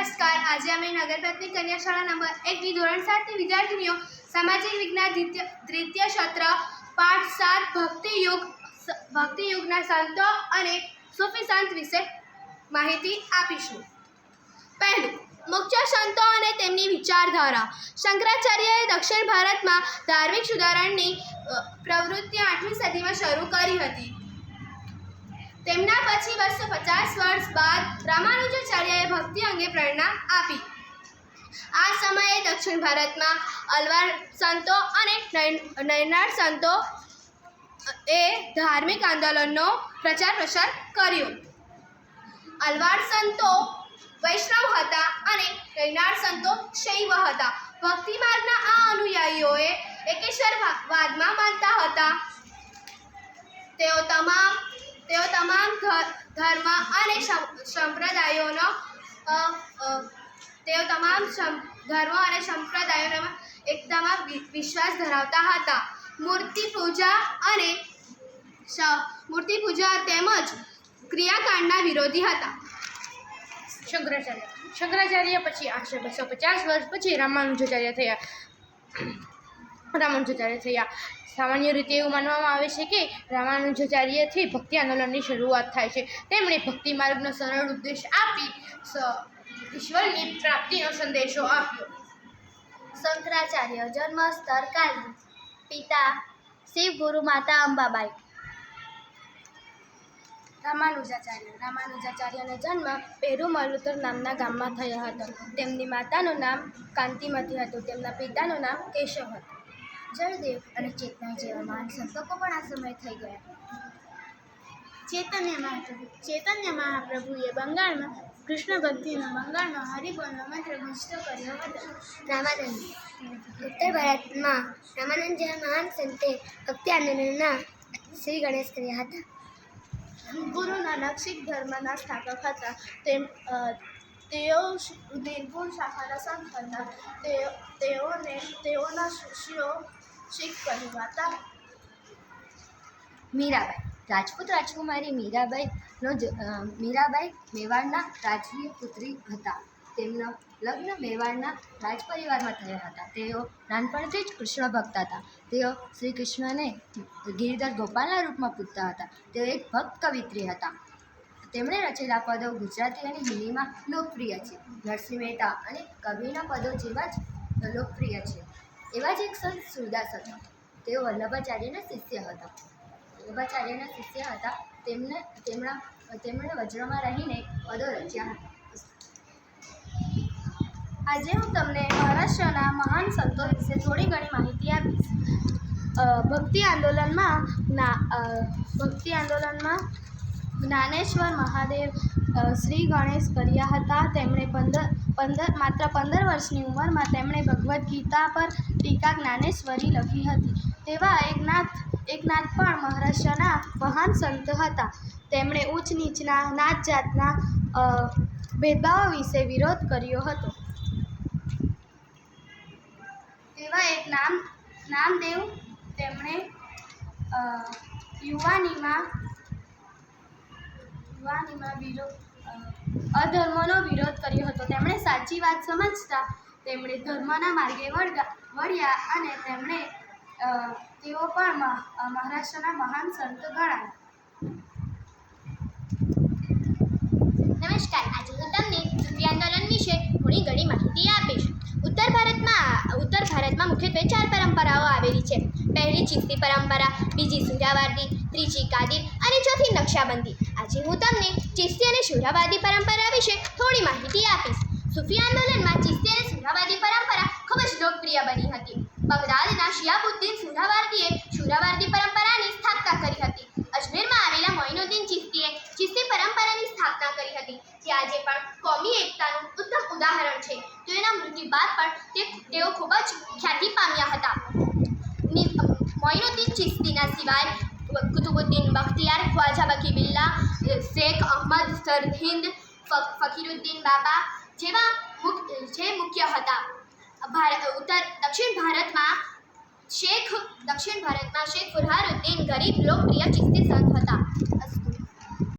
નમસ્કાર. આજે અમે નગરપત્ની કન્યા શાળા નંબર એકની ધોરણ સાતની વિદ્યાર્થીનીઓ સામાજિક વિજ્ઞાન દ્વિતીય સત્ર પાઠ સાત ભક્તિ યુગ ભક્તિ યુગના સંતો અને સૂફી સંત વિશે માહિતી આપીશું. પહેલું, મુખ્ય સંતો અને તેમની વિચારધારા. શંકરાચાર્યએ દક્ષિણ ભારતમાં ધાર્મિક સુધારણની પ્રવૃત્તિ આઠમી સદીમાં શરૂ કરી હતી. તેમના પછી બસો પચાસ વર્ષ બાદ રામાનુજાચાર્યએ ભક્તિ અંગે પ્રેરણા આપી. આ સમયે દક્ષિણ ભારતમાં અલવાર સંતો અને નૈન- નૈનાળ સંતો એ ધાર્મિક આંદોલનનો પ્રચાર પ્રસાર કર્યો. અલવાર સંતો વૈષ્ણવ હતા અને નૈનાળ સંતો શૈવ હતા. ભક્તિ માર્ગના આ અનુયાયીઓએ એકેશ્વર વા- વાદમાં માનતા હતા. તેઓ તમામ તેઓ તમામ ધર્મ અને સંપ્રદાયોનો તેઓ તમામ ધર્મ અને સંપ્રદાયોમાં એકતામાં વિશ્વાસ ધરાવતા હતા. મૂર્તિ પૂજા અને મૂર્તિ પૂજા તેમજ ક્રિયાકાંડના વિરોધી હતા. શંકરાચાર્ય. શંકરાચાર્ય પછી આશરે બસો પચાસ વર્ષ પછી રામાનુજાચાર્ય થયા. રામાનુજાચાર્ય સામાન્ય રીતે એવું માનવામાં આવે છે કે રામાનુજાચાર્યથી ભક્તિ આંદોલનની શરૂઆત થાય છે. તેમણે ભક્તિ માર્ગનો સરળ ઉપદેશ આપી ઈશ્વરની પ્રાપ્તિનો સંદેશો આપ્યો. શંકરાચાર્ય જન્મ સ્તર કાલી. પિતા શિવ ગુરુ માતા અંબાબાઈ. રામાનુજાચાર્ય. રામાનુજાચાર્યનો જન્મ પેરુમલુતર નામના ગામમાં થયો હતો. તેમની માતાનું નામ કાંતિમતી હતું. તેમના પિતાનું નામ કેશવ હતું. જળદેવ અને ચેતના જેવા મહાન સંતકો પણ આ સમય થઈ ગયા. ચેતન્ય મહાપ્રભુ, ચેતન્ય મહાપ્રભુએ બંગાળમાં કૃષ્ણ ભક્તિનો બંગાળમાં હરિબોલનો મંત્ર ગુંજતો કર્યો હતો. રામાનંદ, ઉત્તર ભારતમાં રામાનંદ જેવા મહાન સંતે ભક્તિ આંદોલનના શ્રી ગણેશ કર્યા હતા. ગુરુના શીખ ધર્મના સ્થાપક હતા. તેમ તેઓ નિર્ગુણ શાખાના સંત હતા. તેઓ તેઓને, તેઓના શિષ્યો શીખ માતા મીરાબાઈ, રાજપૂત રાજકુમારી મીરાબાઈનો મીરાબાઈ મેવાડના રાજવીય પુત્રી હતા. તેમના લગ્ન મેવાડના રાજ પરિવારમાં થયા હતા. તેઓ નાનપણથી જ કૃષ્ણ ભક્ત હતા. તેઓ શ્રી કૃષ્ણને ગિરિધર ગોપાલના રૂપમાં પૂજતા હતા. તેઓ એક ભક્ત કવિત્રી હતા. તેમણે રચેલા પદો ગુજરાતી અને હિન્દીમાં લોકપ્રિય છે. નરસિંહ મહેતા અને કવિના પદો જેવા જ લોકપ્રિય છે. એવા જ એક સંત સુરદાસ હતા. તેઓ વલ્લભાચાર્યના શિષ્ય હતા. વલ્લભાચાર્યના શિષ્ય હતા. તેમને, તેમના, તેમણે વજ્રમાં રહીને પદો રચ્યા હતા. આજે હું તમને મહારાષ્ટ્રના મહાન સંતો વિશે થોડી ઘણી માહિતી આપીશ. ભક્તિ આંદોલનમાં ભક્તિ આંદોલનમાં જ્ઞાનેશ્વર મહાદેવ શ્રી ગણેશ કર્યા હતા. તેમણે પંદર પંદર, માત્ર પંદર વર્ષની ઉંમરમાં તેમણે ભગવદ્ ગીતા પર ટીકા જ્ઞાનેશ્વરી લખી હતી. તેવા એકનાથ એકનાથ પણ મહારાષ્ટ્રના મહાન સંત હતા. તેમણે ઉચ્ચ નીચના નાત જાતના ભેદભાવ વિશે વિરોધ કર્યો હતો. તેવા એક નામ, નામદેવ તેમણે યુવાનીમાં યુવાનીમાં વિરોધ અધર્મનો વિરોધ કર્યો હતો. તેમણે સાચી વાત સમજતા તેમણે ધર્મના માર્ગે વળ્યા અને તેમણે તેઓ પણ મહારાષ્ટ્રના મહાન સંત ગણાયા નમસ્કાર. આજે હું તમને સૂફી આંદોલન વિશે થોડી ઘણી માહિતી આપીશ. ઉત્તર ભારતમાં ઉત્તર ભારતમાં મુખ્યત્વે ચાર પરંપરાઓ આવેલી છે. પહેલી ચિશ્તી પરંપરા, બીજી સુરાવાદી ત્રીજી કાદિર અને ચોથી નકશાબંધી. આજે હું તમને ચિશ્તી અને સુરાવાદી પરંપરા વિશે થોડી માહિતી આપીશ. સૂફી આંદોલનમાં ચિસ્તી અને સુરાવાદી પરંપરા ખૂબ જ લોકપ્રિય બની હતી. બગદાદના શિયાબુદ્દીન સુરાવાર્દીએ સુરાવાર્દી પરંપરાની સ્થાપના કરી હતી. અજમેરમાં આવેલા મોઇનુદ્દીન ચિશ્તીએ ચિશ્તી પરંપરાની સ્થાપના કરી હતી. જે આજે પણ કોમી એકતાનું ઉત્તમ ઉદાહરણ છે. તેના મૃત્યુ બાદ પણ તેઓ ખૂબ જ ખ્યાતિ પામ્યા હતા. મોઇનુદ્દીન ચિશ્તીના સિવાય કુતુબુદ્દીન બખ્તિયાર, ખ્વાજા બકી બિલ્લા શેખ અહમદ સરહિંદ ફકીરુદ્દીન બાબા જેવા જે મુખ્ય હતા. ભારત ઉત્તર, દક્ષિણ ભારતમાં શેખ, દક્ષિણ ભારતમાં શેખ ફુરહારુદ્દીન ગરીબ લોકપ્રિય ચિસ્તી સંત હતા.